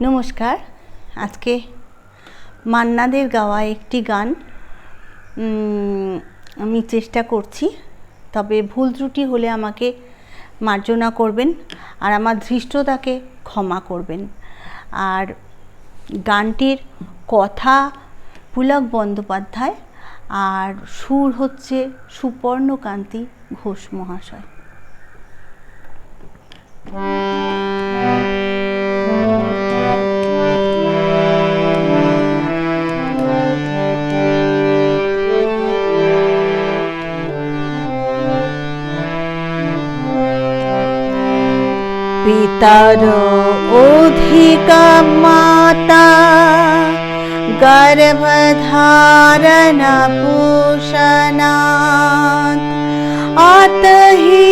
নমস্কার। আজকে মান্নাদের গাওয়া একটি গান আমি চেষ্টা করছি, তবে ভুল ত্রুটি হলে আমাকে মার্জনা করবেন আর আমার ধৃষ্টতাকে ক্ষমা করবেন। আর গানটির কথা পুলক বন্দ্যোপাধ্যায়, আর সুর হচ্ছে সুপর্ণকান্তি ঘোষ মহাশয়। पितरो उक माता गर्वपोषणा आतहि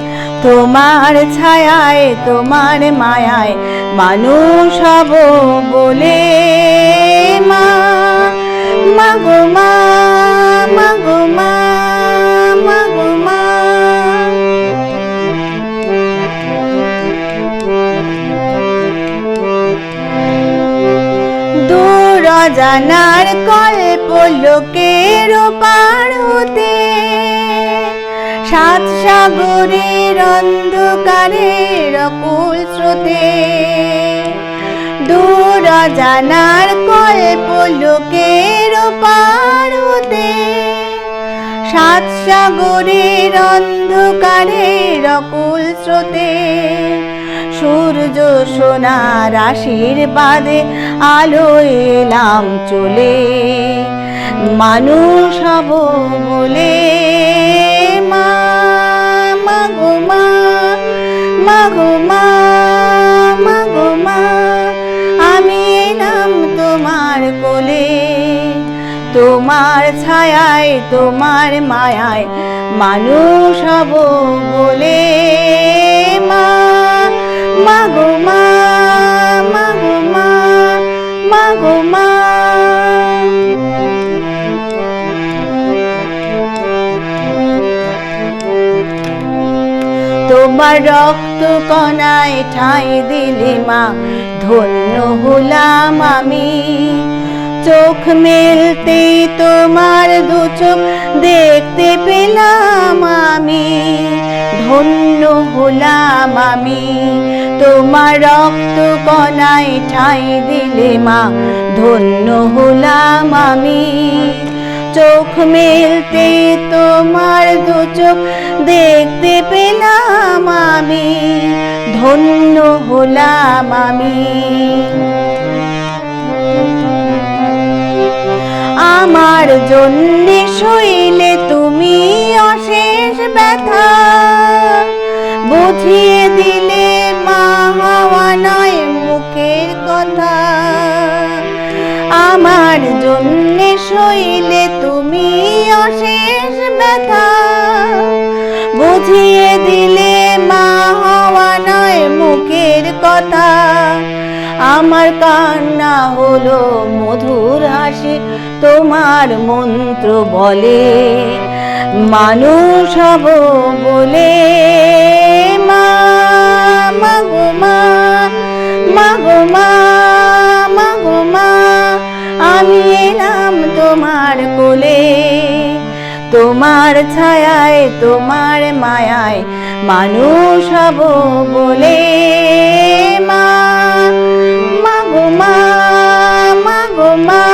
তোমার ছায়ায়, তোমার মায়ায় মানুষ হব বলে মা। মাগো মা মাগো মা জানার কল্প লোকের পার হতে সাত সাগরের অন্ধকারের কুল স্রোতে। দূর জানার কল্প লোকের পার হতে সাত সাগরের অন্ধকারের কুল স্রোতে। সূর্য সোনার আশীর্বাদে আলো এলাম চলে। মানুষ হব বলে তোমার ছায়ায়, তোমার মায়ায় মানুষ হব বলে মা। মাগো মা মাগো মা মাগো মা। তোমার রক্ত কণায় ঠাঁই দিলে মা, ধন্য হলাম আমি। চোখ মেলতে তোমার দু চোখ দেখতে পেলাম আমি। ধন্য হলাম আমি। তোমার রক্ত কণায় ঠাঁই দিলে মা, ধন্য হলাম আমি। চোখ মেলতে তোমার দু চোখ দেখতে পেলাম আমি। ধন্য হলাম আমি। আমার জন্যে শৈলে তুমি অশেষ ব্যথা। বুঝিয়ে দিলে মা হওয়া নয় মুখের কথা। আমার জন্যে শৈলে তুমি অশেষ ব্যথা। বুঝিয়ে দিলে মা হওয়া নয় মুখের কথা। আমার কান্না হলো মধুর হাসি তোমার মন্ত্র বলে, মানুষ হব বলে, মা আমি তোমার কোলে, তোমার ছায়ায়, তোমার মায়ায় মানুষ হব বলে, মা মাগো মা মাগো মা